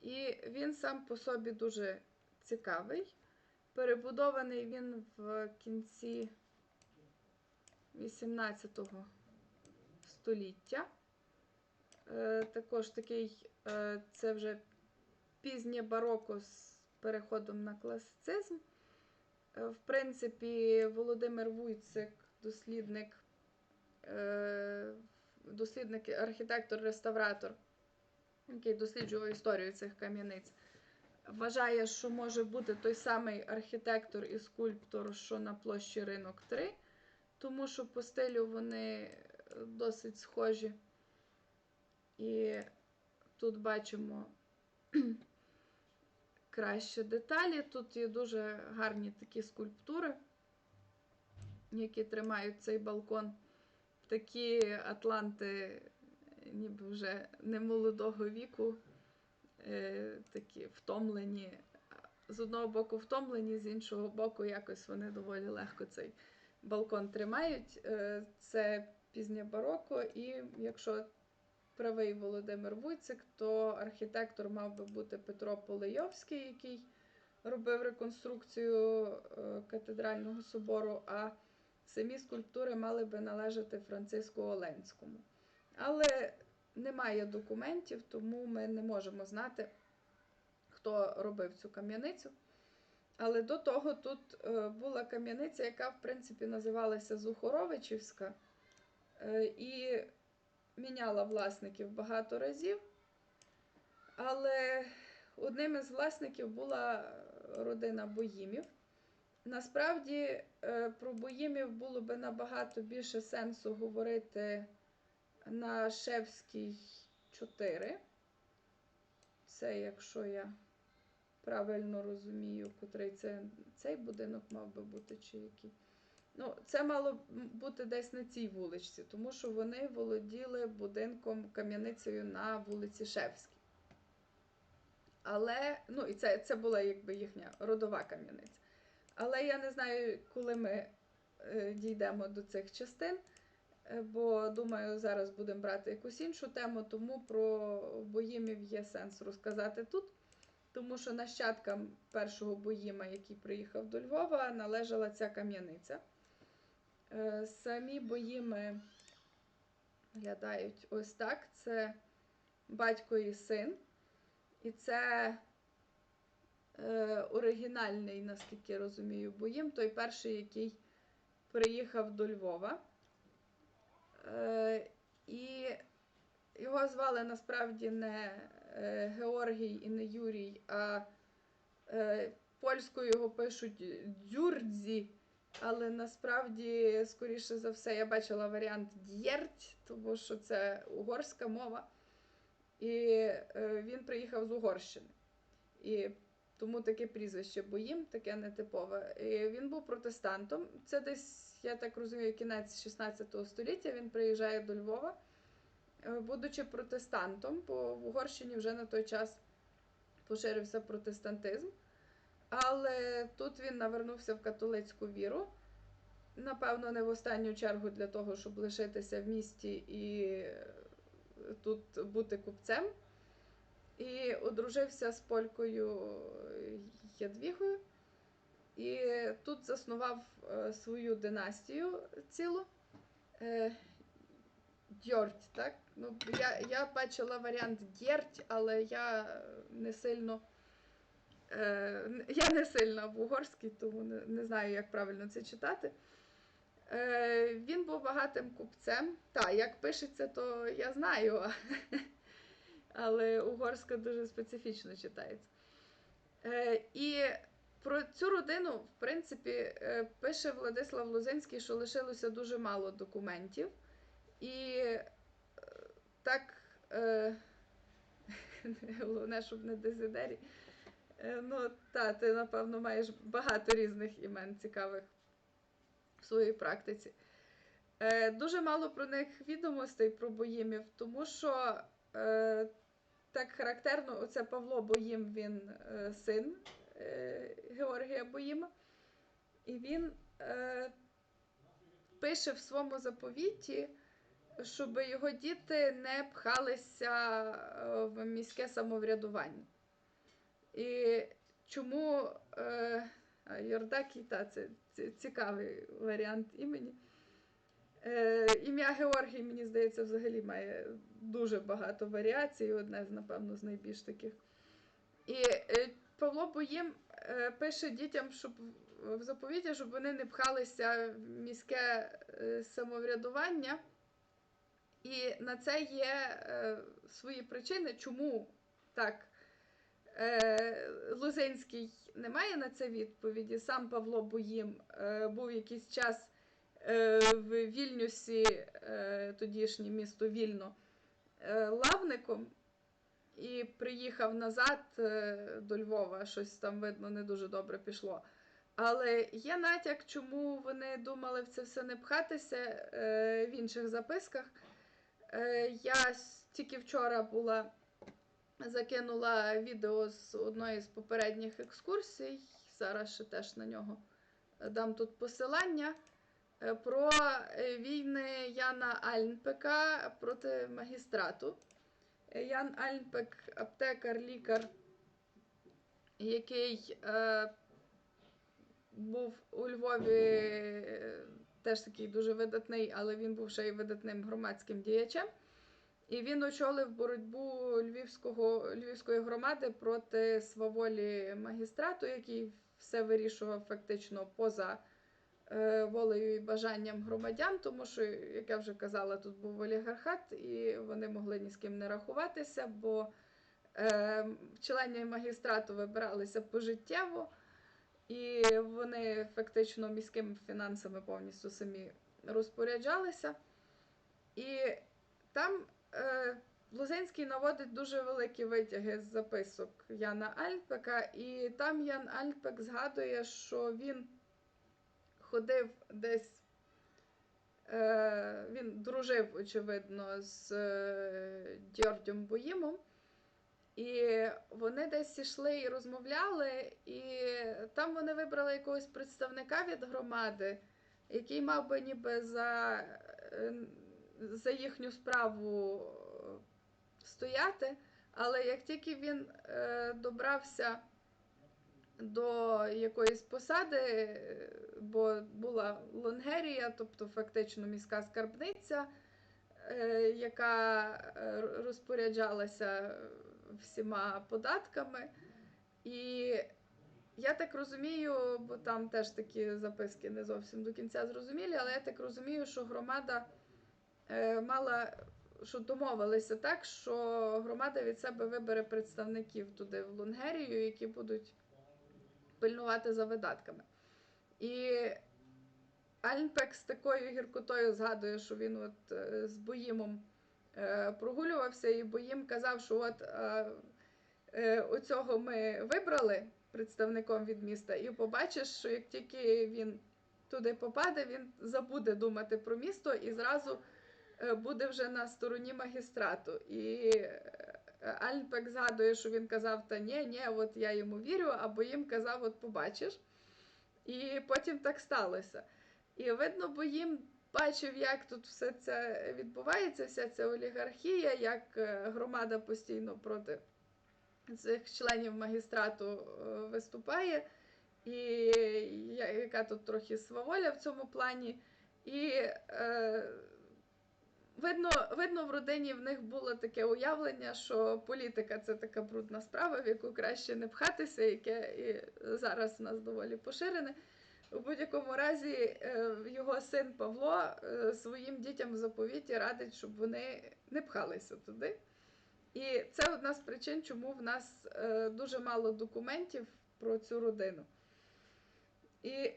І він сам по собі дуже цікавий. Перебудований він в кінці 18 століття. Е, також такий, е, це вже пізнє бароко з переходом на класицизм. Е, В принципі, Володимир Вуйцик, дослідник, дослідник, архітектор-реставратор, який досліджував історію цих кам'яниць, вважає, що може бути той самий архітектор і скульптор, що на площі Ринок 3, тому що по стилю вони е, досить схожі. І тут бачимо краще деталі. Тут є дуже гарні такі скульптури, які тримають цей балкон. Такі атланти, ніби вже не молодого віку, е, такі втомлені. З одного боку втомлені, з іншого боку, якось вони доволі легко цей балкон тримають. Е, Це пізнє бароко, і якщо правий Володимир Вуйцик, то архітектор мав би бути Петро Полейовський, який робив реконструкцію е, катедрального собору, а самі скульптури мали би належати Франциску Оленському. Але немає документів, тому ми не можемо знати, хто робив цю кам'яницю. Але до того тут е, була кам'яниця, яка, в принципі, називалася Зухоровичівська. Е, і міняла власників багато разів. Але одним із власників була родина Боїмів. Насправді е, про Боїмів було би набагато більше сенсу говорити на Шевській 4. Це, якщо я правильно розумію, котрий це цей будинок мав би бути чи який. Ну, це мало бути десь на цій вуличці, тому що вони володіли будинком кам'яницею на вулиці Шевській. Але, ну, і це, це була якби їхня родова кам'яниця. Але я не знаю, коли ми е, дійдемо до цих частин, бо думаю, зараз будемо брати якусь іншу тему, тому про боїмів є сенс розказати тут. Тому що нащадкам першого боїма, який приїхав до Львова, належала ця кам'яниця. Е, Самі боїми виглядають ось так: це батько і син. І це е, оригінальний, наскільки я розумію, боїм, той перший, який приїхав до Львова. Е, і його звали насправді не е, Георгій і не Юрій, а е, польською його пишуть Дзюрдзі. Але насправді, скоріше за все, я бачила варіант Дєрть, тому що це угорська мова. І він приїхав з Угорщини. І тому таке прізвище Боїм, таке нетипове. І він був протестантом. Це десь, я так розумію, кінець 16 століття. Він приїжджає до Львова, е, будучи протестантом, бо в Угорщині вже на той час поширився протестантизм. Але тут він навернувся в католицьку віру. Напевно, не в останню чергу для того, щоб лишитися в місті і е, тут бути купцем. І одружився з полькою Ядвігою. І тут заснував е, свою династію цілу. Е, Дьорть, так? Ну, я, я бачила варіант Дєрть, але я не сильно. Е, я не сильна в угорській, тому не, не знаю, як правильно це читати. Він був багатим купцем. Так, як пишеться, то я знаю, але угорська дуже специфічно читається. І про цю родину, в принципі, е, пише Владислав Лозинський, що лишилося дуже мало документів. І е, так, е, головне, щоб не дезидері. Е, Ну, та, ти, напевно, маєш багато різних імен цікавих в своїй практиці. Дуже мало про них відомостей про боїмів, тому що так характерно, оце Павло Боїм, він син Георгія Боїма. І він е, пише в своєму заповіті, щоб його діти не пхалися е, в міське самоврядування. І чому е, а, Йордакій, та, це, це цікавий варіант імені. Е, ім'я Георгій, мені здається, взагалі має дуже багато варіацій, одне з, напевно, з найбільш таких. І е, Павло Боїм е, пише дітям, щоб в- заповіті, щоб вони не пхалися в міське е, самоврядування. І на це є е, свої причини, чому так. Лозинський не має на це відповіді. Сам Павло Боїм був якийсь час в Вільнюсі, тодішнє місто Вільно, лавником і приїхав назад е, до Львова. Щось там, видно, не дуже добре пішло. Але є натяк, чому вони думали в це все не пхатися е, в інших записках. Е, я тільки вчора була закинула відео з одної з попередніх екскурсій. Зараз ще теж на нього дам тут посилання. Про війни Яна Альнпека проти магістрату. Ян Альнпек, аптекар, лікар, який е, був у Львові е, теж такий дуже видатний, але він був ще й видатним громадським діячем. І він очолив боротьбу львівського, львівської громади проти сваволі магістрату, який все вирішував фактично поза волею і бажанням громадян, тому що, як я вже казала, тут був олігархат, і вони могли ні з ким не рахуватися, бо е, члені магістрату вибиралися пожиттєво, і вони фактично міськими фінансами повністю самі розпоряджалися. І там е, Лозинський наводить дуже великі витяги з записок Яна Альпека, і там Ян Альпек згадує, що він ходив десь, е, він дружив, очевидно, з е, Дьордем Боїмом. І вони десь ішли і розмовляли, і там вони вибрали якогось представника від громади, який мав би ніби за, е, за їхню справу е, стояти. Але як тільки він добрався до якоїсь посади, бо була Лонгерія, тобто фактично міська скарбниця, е, яка е, розпоряджалася всіма податками. І я так розумію, бо там теж такі записки не зовсім до кінця зрозумілі, але я так розумію, що громада е, мала, що домовилися так, що громада від себе вибере представників туди в Лонгерію, які будуть пильнувати за видатками. І Альнпек з такою гіркотою згадує, що він от е, з Боїмом е, прогулювався, і Боїм казав, що от е, оцього ми вибрали представником від міста, і побачиш, що як тільки він туди попаде, він забуде думати про місто і зразу буде вже на стороні магістрату. І Альнпек згадує, що він казав, та ні, ні, от я йому вірю, а Боїм казав, от побачиш. І потім так сталося. І видно, бо їм бачив, як тут все це відбувається, вся ця олігархія, як е, громада постійно проти цих членів магістрату е, виступає, і яка тут трохи сваволя в цьому плані. І е, видно, видно, в родині в них було таке уявлення, що політика це така брудна справа, в яку краще не пхатися, яке і зараз у нас доволі поширене. У будь-якому разі, е, його син Павло е, своїм дітям в заповіті радить, щоб вони не пхалися туди. І це одна з причин, чому в нас е, дуже мало документів про цю родину. І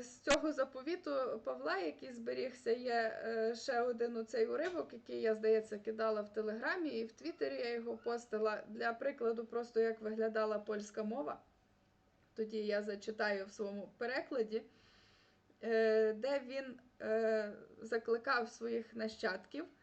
з цього заповіту Павла, який зберігся, є е, ще один оцей уривок, який я, здається, кидала в Телеграмі і в Твіттері я його постила для прикладу, просто як виглядала польська мова. Тоді я зачитаю в своєму перекладі, е, де він е, закликав своїх нащадків е,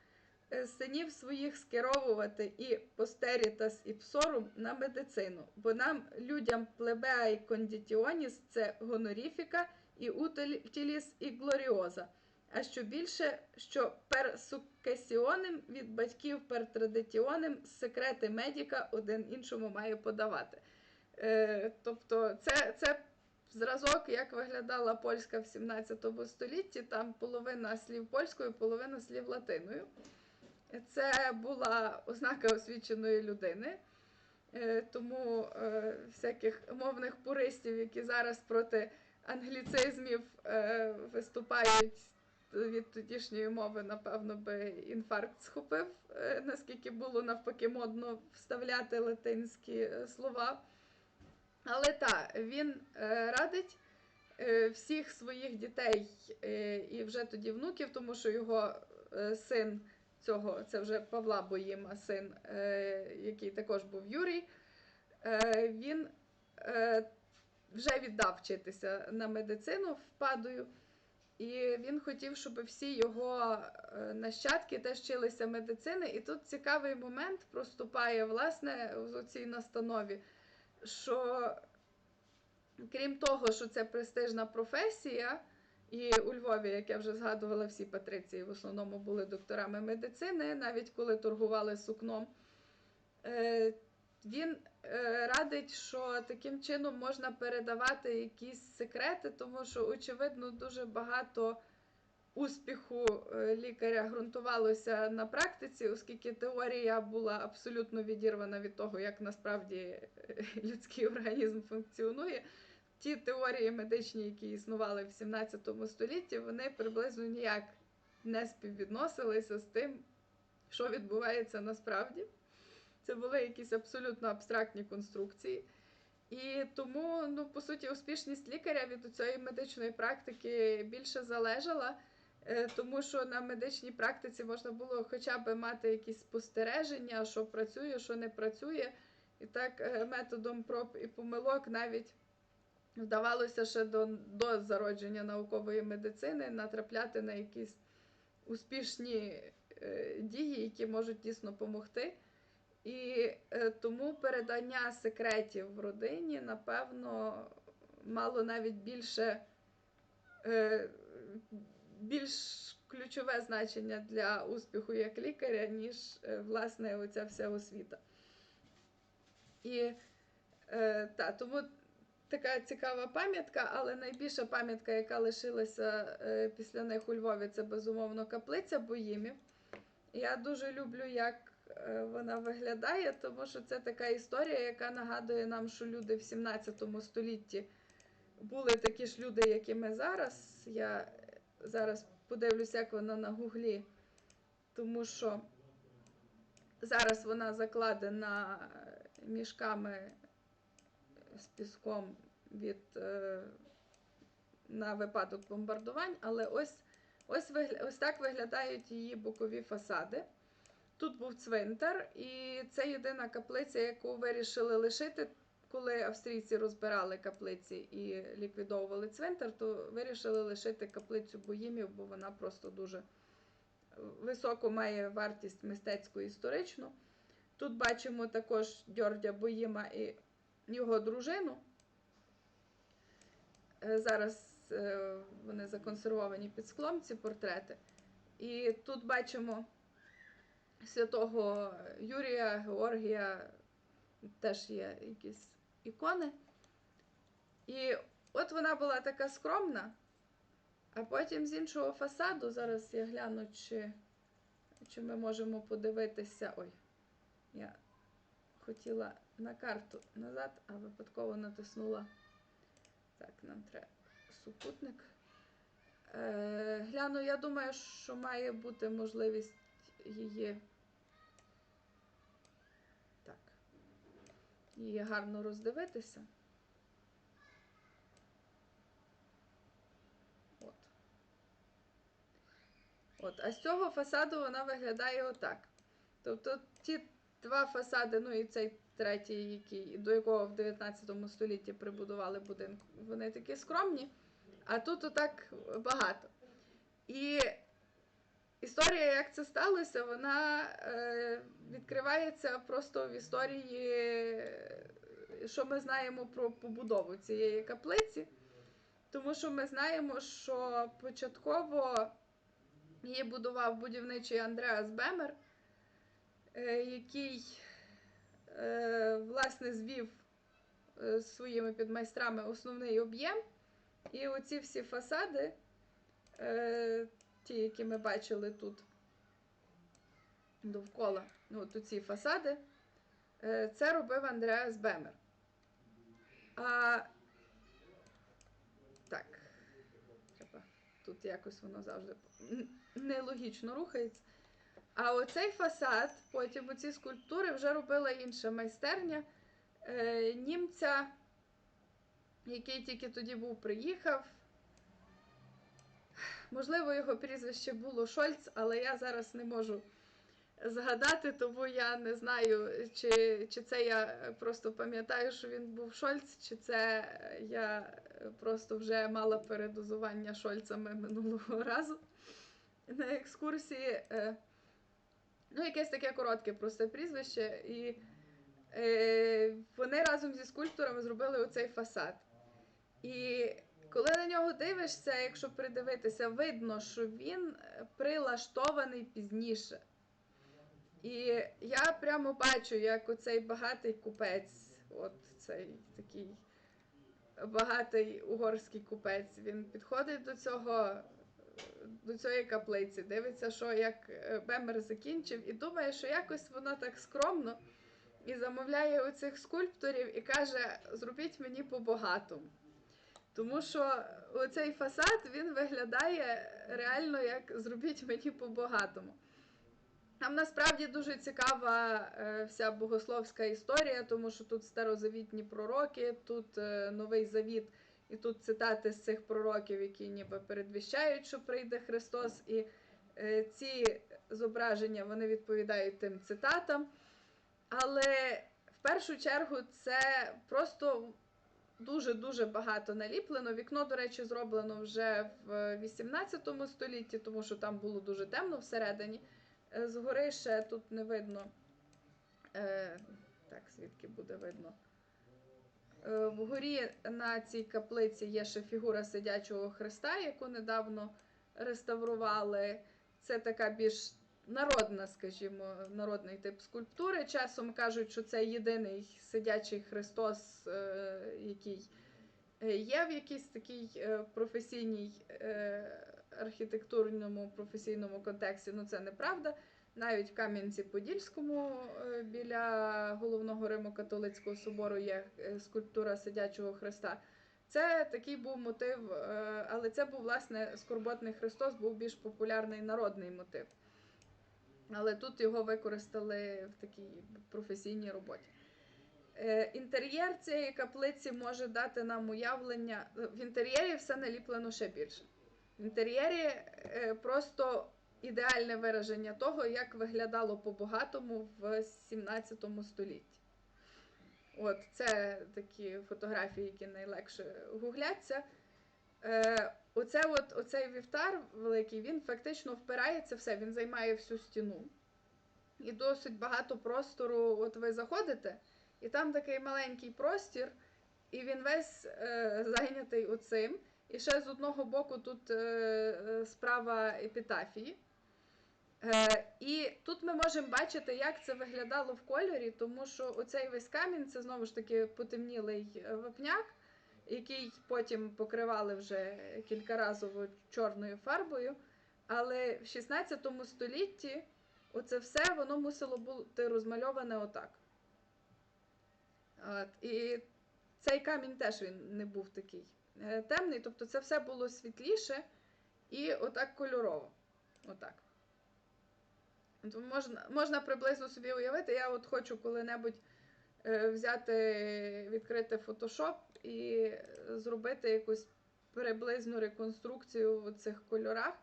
синів своїх скеровувати і постерітас і псорум на медицину, бо нам, людям плебеа і кондітіоніс, це гоноріфіка і утиліс і глоріоза. А що більше, що пер суккесіонем від батьків пертрадитіонем секрети медіка один іншому має подавати. Е, тобто, це, це зразок, як виглядала польська в 17 столітті. Там половина слів польською, половина слів латиною. Це була ознака освіченої людини. Е, Тому е, всяких мовних пуристів, які зараз проти англіцизмів е, виступають від тодішньої мови, напевно, би інфаркт схопив, наскільки було навпаки модно вставляти латинські слова. Але так, він радить всіх своїх дітей і вже тоді внуків, тому що його син цього, це вже Павла Боїма, син, е, який також був Юрій, е, він е, вже віддав вчитися на медицину впадою. І він хотів, щоб всі його нащадки теж вчилися медицини. І тут цікавий момент проступає, власне, в цій настанові, що крім того, що це престижна професія, і у Львові, як я вже згадувала, всі патриції в основному були докторами медицини, навіть коли торгували сукном. Е, Він е, радить, що таким чином можна передавати якісь секрети, тому що, очевидно, дуже багато успіху е, лікаря ґрунтувалося на практиці, оскільки теорія була абсолютно відірвана від того, як насправді людський організм функціонує. Ті теорії медичні, які існували в 17 столітті, вони приблизно ніяк не співвідносилися з тим, що відбувається насправді. Це були якісь абсолютно абстрактні конструкції. І тому, ну, по суті, успішність лікаря від цієї медичної практики більше залежала, е, тому що на медичній практиці можна було хоча б мати якісь спостереження, що працює, що не працює. І так, е, методом проб і помилок навіть вдавалося ще до, до зародження наукової медицини натрапляти на якісь успішні е, дії, які можуть дійсно допомогти. І е, тому передання секретів в родині, напевно, мало навіть більше е, більш ключове значення для успіху як лікаря, ніж власне оця вся освіта. І е, та, тому така цікава пам'ятка, але найбільша пам'ятка, яка лишилася е, після них у Львові, це безумовно каплиця Боїмів. Я дуже люблю, як е, вона виглядає, тому що це така історія, яка нагадує нам, що люди в 17 столітті були такі ж люди, як і ми зараз. Я зараз подивлюся, як вона на гуглі, тому що зараз вона закладена мішками з піском від, е, на випадок бомбардувань, але ось Ось, вигля... Ось так виглядають її бокові фасади. Тут був цвинтар, і це єдина каплиця, яку вирішили лишити. Коли австрійці розбирали каплиці і ліквідовували цвинтар, то вирішили лишити каплицю боїмів, бо вона просто дуже високу має вартість мистецьку історичну. Тут бачимо також Дьордя Боїма і його дружину. Е, Зараз е, вони законсервовані під склом, ці портрети. І тут бачимо святого Юрія, Георгія, теж є якісь ікони. І от вона була така скромна, а потім з іншого фасаду, зараз я гляну, чи, чи ми можемо подивитися. Ой, я хотіла карту назад, а випадково натиснула. Так, нам треба супутник. Е, гляну, я думаю, що має бути можливість її. Так. Її гарно роздивитися. От. От. А з цього фасаду вона виглядає отак. Тобто ті два фасади, ну і цей третій, який, до якого в 19 столітті прибудували будинок, вони такі скромні, а тут отак багато. І історія, як це сталося, вона е, відкривається просто в історії, що ми знаємо про побудову цієї каплиці. Тому що ми знаємо, що початково її будував будівничий Андреас Бемер, який е, власне звів е, своїми підмайстрами основний об'єм. І оці всі фасади, е, ті, які ми бачили тут довкола, ну, оці фасади, е, це робив Андреас Бемер. А, так. Тут якось воно завжди нелогічно рухається. А оцей фасад, потім оці скульптури вже робила інша майстерня е, німця, який тільки тоді був приїхав. Можливо, його прізвище було Шольц, але я зараз не можу згадати, тому я не знаю, чи, чи це я просто пам'ятаю, що він був Шольц, чи це я просто вже мала передозування Шольцами минулого разу на екскурсії. Е, Ну, якесь таке коротке просто прізвище. І е, вони разом зі скульпторами зробили оцей фасад. І коли на нього дивишся, якщо придивитися, видно, що він прилаштований пізніше. І я прямо бачу, як оцей багатий купець, от цей такий багатий угорський купець, він підходить до цього, до цієї каплиці, дивиться, що як е, Бемер закінчив, і думає, що якось воно так скромно, і замовляє у цих скульпторів і каже: зробіть мені по-багатому. Тому що оцей фасад він виглядає реально як зробіть мені по-багатому. Там насправді дуже цікава е, вся богословська історія, тому що тут старозавітні пророки, тут е, новий завіт, і тут цитати з цих пророків, які ніби передвіщають, що прийде Христос. І е, ці зображення вони відповідають тим цитатам. Але в першу чергу це просто дуже-дуже багато наліплено. Вікно, до речі, зроблено вже в 18 столітті, тому що там було дуже темно всередині. Е, Згори ще тут не видно. Е, так, звідки буде видно. Е, вгорі на цій каплиці є ще фігура сидячого Христа, яку недавно реставрували. Це така більш народна, скажімо, народний тип скульптури. Часом кажуть, що це єдиний сидячий Христос, е, який є в якійсь такій е, професійній архітектурному професійному контексті. Ну це неправда. Навіть в Кам'янці-Подільському е, біля головного Римо-католицького собору є е, скульптура сидячого Христа. Це такий був мотив, е, але це був власне скорботний Христос, був більш популярний народний мотив. Але тут його використали в такій професійній роботі. Інтер'єр цієї каплиці може дати нам уявлення. В інтер'єрі все наліплено ще більше. В інтер'єрі просто ідеальне вираження того, як виглядало по-багатому в 17 столітті. От це такі фотографії, які найлегше гугляться. Е, оце от, оцей вівтар великий, він фактично впирається все, він займає всю стіну. І досить багато простору. От ви заходите, і там такий маленький простір, і він весь е, зайнятий оцим. І ще з одного боку тут е, е, справа епітафії. Е, і тут ми можемо бачити, як це виглядало в кольорі, тому що оцей весь камінь це знову ж таки потемнілий е, вапняк, який потім покривали вже кількаразово чорною фарбою. Але в 16 столітті оце все воно мусило бути розмальоване отак. От, і цей камінь теж він не був такий е, темний, тобто це все було світліше і отак кольорово. Отак. Можна, можна приблизно собі уявити, я от хочу коли-небудь е, взяти, відкрити Photoshop і зробити якусь приблизну реконструкцію в цих кольорах.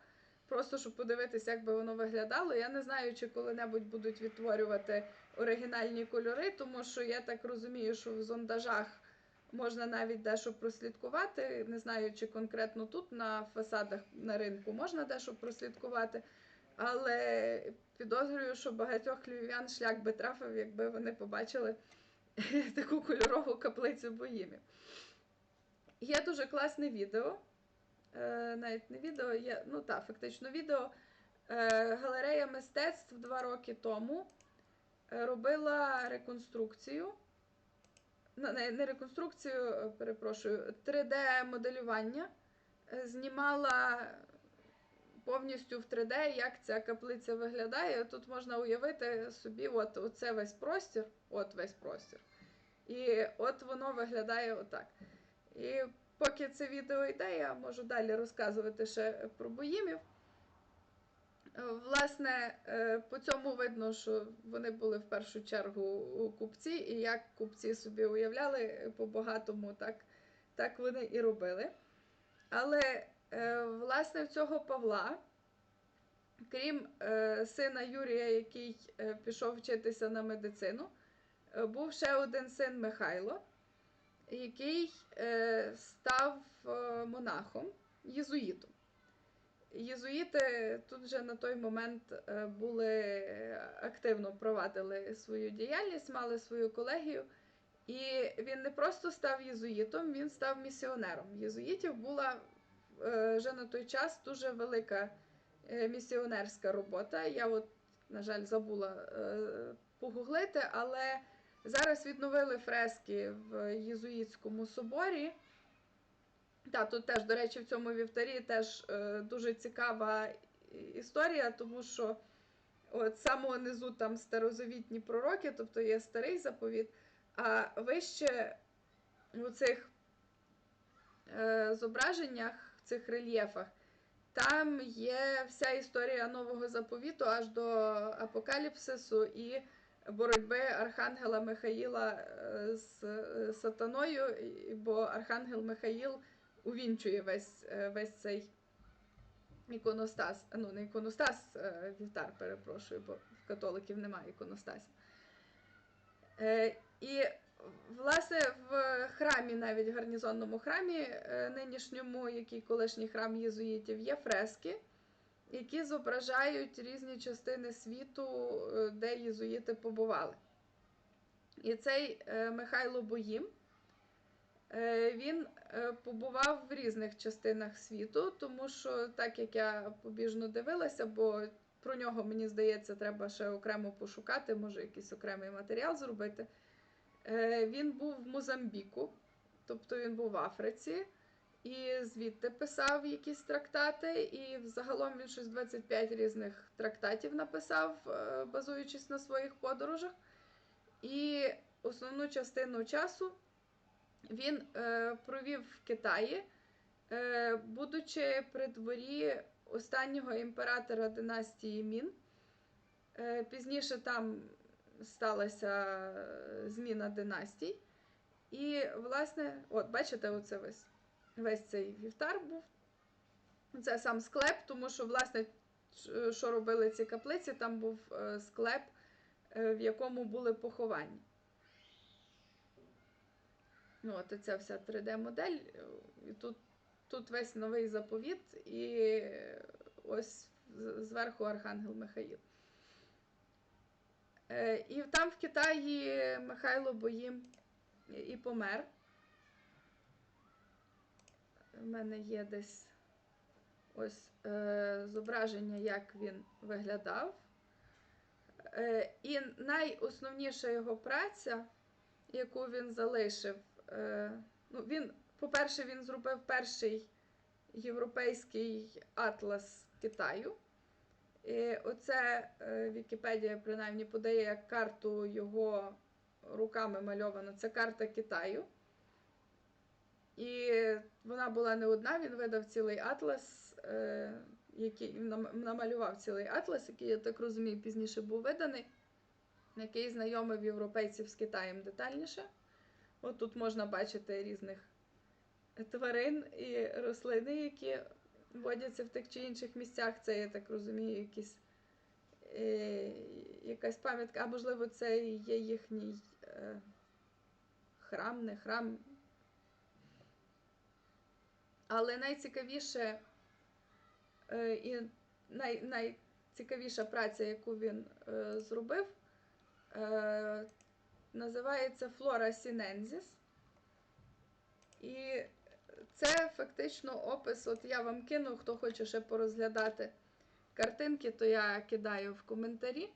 Просто щоб подивитися, як би воно виглядало. Я не знаю, чи коли-небудь будуть відтворювати оригінальні кольори, тому що я так розумію, що в зондажах можна навіть дещо прослідкувати. Не знаю, чи конкретно тут на фасадах на ринку можна дещо прослідкувати. Але підозрюю, що багатьох львів'ян шлях би трафив, якби вони побачили таку кольорову каплицю боїмів. Є дуже класне відео. Е, навіть не відео, є, ну так, фактично відео. Е, галерея мистецтв два роки тому е, робила реконструкцію не, реконструкцію, перепрошую, 3D-моделювання. Е, Знімала повністю в 3D, як ця каплиця виглядає. Тут можна уявити собі, от оце весь простір, от весь простір. І от воно виглядає отак. І поки це відео йде, я можу далі розказувати ще про боїмів. Власне, е, по цьому видно, що вони були в першу чергу купці, і як купці собі уявляли по-багатому, так, так вони і робили. Але, власне, в цього Павла, крім е, сина Юрія, який е, пішов вчитися на медицину, е, був ще один син Михайло, який е, став е, монахом, єзуїтом. Єзуїти тут вже на той момент е, були активно провадили свою діяльність, мали свою колегію. І він не просто став єзуїтом, він став місіонером. Єзуїтів була е, вже на той час дуже велика е, місіонерська робота. Я, от, на жаль, забула е, погуглити, але зараз відновили фрески в Єзуїтському соборі. Так, тут теж, до речі, в цьому вівтарі теж е, дуже цікава історія, тому що от самого низу там старозавітні пророки, тобто є старий заповіт, а вище у цих е, зображеннях, цих рельєфах, там є вся історія нового заповіту аж до апокаліпсису і боротьби Архангела Михаїла е, з е, сатаною, бо Архангел Михаїл увінчує весь, е, весь цей іконостас. Ну, не іконостас, вівтар, перепрошую, бо в католиків немає іконостасів. І, власне, в храмі, навіть гарнізонному храмі, е, нинішньому, який колишній храм єзуїтів, є фрески, які зображають різні частини світу, е, де єзуїти побували. І цей е, Михайло Боїм. Він побував в різних частинах світу, тому що, так як я побіжно дивилася, бо про нього, мені здається, треба ще окремо пошукати, може якийсь окремий матеріал зробити. Е, Він був в Мозамбіку, тобто він був в Африці, і звідти писав якісь трактати, і взагалом він щось 25 різних трактатів написав, е, базуючись на своїх подорожах. І основну частину часу він е, провів в Китаї, будучи при дворі останнього імператора династії Мін. Пізніше там сталася е, зміна династій. І, власне, от, бачите, оце весь, весь цей вівтар був. Це сам склеп, тому що, власне, що робили ці каплиці, там був е, склеп, е, в якому були поховані. Ну, от ця вся 3D-модель. І тут, тут весь новий заповіт, і ось зверху Архангел Михаїл. Е, І там в Китаї Михайло Боїм і помер. У мене є десь ось е, зображення, як він виглядав. Е, і найосновніша його праця, яку він залишив, ну, він, по-перше, він зробив перший європейський атлас Китаю. І оце е, Вікіпедія принаймні подає як карту його руками мальовано. Це карта Китаю. І вона була не одна, він видав цілий атлас, е, який намалював цілий атлас, який, я так розумію, пізніше був виданий, який знайомив європейців з Китаєм детальніше. От тут можна бачити різних тварин і рослини, які водяться в тих чи інших місцях. Це, я так розумію, якісь, е, якась пам'ятка, а можливо, це є їхній е, храм, не храм. Але найцікавіше е, і най, найцікавіша праця, яку він е, зробив, е, називається Флора Сінензіс. І це фактично опис. От я вам кину, хто хоче ще порозглядати картинки, то я кидаю в коментарі.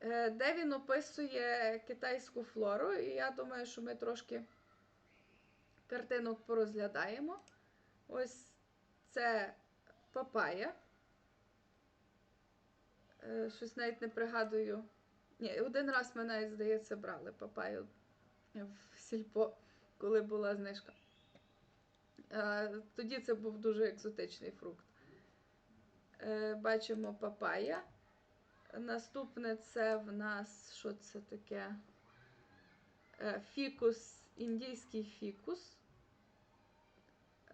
е, де він описує китайську флору, і я думаю, що ми трошки картинок порозглядаємо. Ось це папая. Е, Щось навіть не пригадую. Ні, один раз ми навіть, здається, брали папаю в сільпо, коли була знижка. Тоді це був дуже екзотичний фрукт. Е, Бачимо папая. Наступне це в нас що це таке? Е, Фікус, індійський фікус.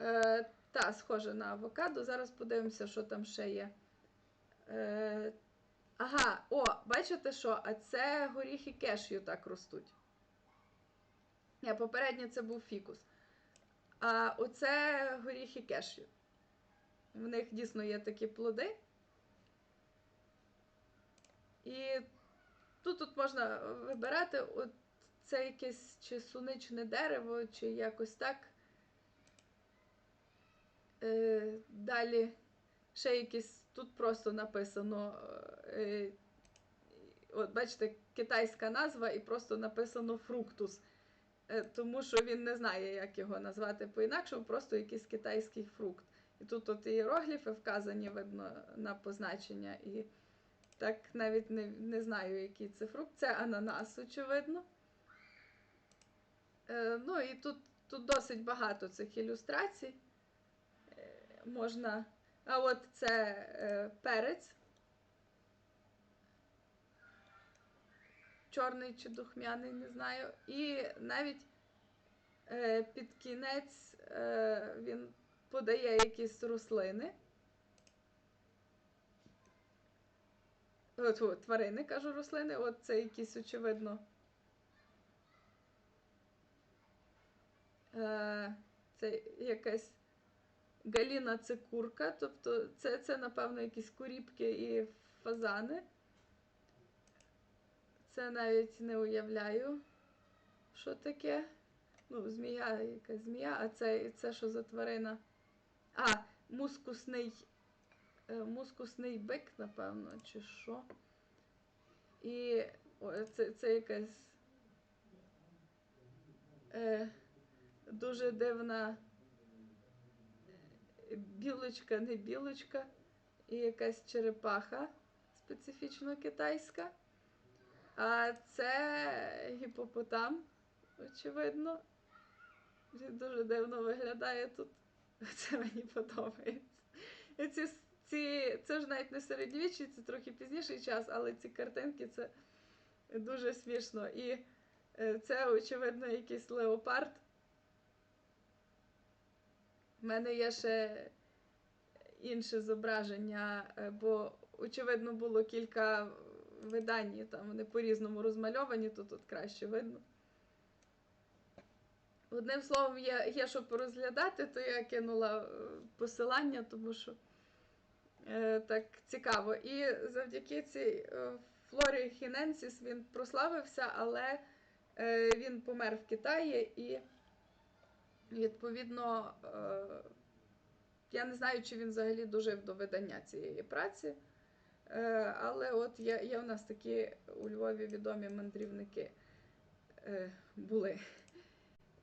Е, та, схоже на авокадо. Зараз подивимося, що там ще є. Ага, о, бачите що? А це горіхи кешю так ростуть. Ні, попереднє це був фікус. А оце горіхи кешю. В них дійсно є такі плоди. І тут, тут можна вибирати, от це якесь чи суничне дерево, чи якось так. Е, далі ще якісь тут просто написано. Е, от бачите, китайська назва і просто написано фруктус. Е, тому що він не знає, як його назвати по-інакшому, просто якийсь китайський фрукт. І тут от іерогліфи вказані, видно, на позначення. І так навіть не, не знаю, який це фрукт. Це ананас, очевидно. Е, ну і тут, тут досить багато цих ілюстрацій. Е, можна. А от це е, перець. Чорний чи духмяний, не знаю. І навіть е, під кінець е, він подає якісь рослини. От, тварини, кажу, рослини. От це якісь, очевидно. Е, це якась галіна це курка, тобто це, це, напевно, якісь куріпки і фазани. Це навіть не уявляю, що таке. Ну, змія, якась змія, а це, це що за тварина? А, мускусний, е, мускусний бик, напевно, чи що. І о, це, це якась е, дуже дивна е, білочка, не білочка, і якась черепаха специфічно китайська. А це гіпопотам, очевидно. Він дуже дивно виглядає тут. Це мені подобається. І ці, ці, це ж навіть не середньовіччя, це трохи пізніший час, але ці картинки це дуже смішно. І е, це, очевидно, якийсь леопард. У мене є ще інше зображення, е, бо, очевидно, було кілька видань, і там вони по-різному розмальовані, то тут краще видно. Одним словом, є, є що порозглядати, то я кинула е, посилання, тому що е, так цікаво. І завдяки цій е, Флорі Хіненсіс він прославився, але е, він помер в Китаї і, відповідно, е, я не знаю, чи він взагалі дожив до видання цієї праці. Е, але от є, є у нас такі у Львові відомі мандрівники е, були.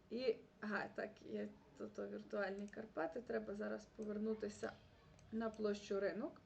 І, ага, так, є тут віртуальні Карпати. Треба зараз повернутися на площу ринок.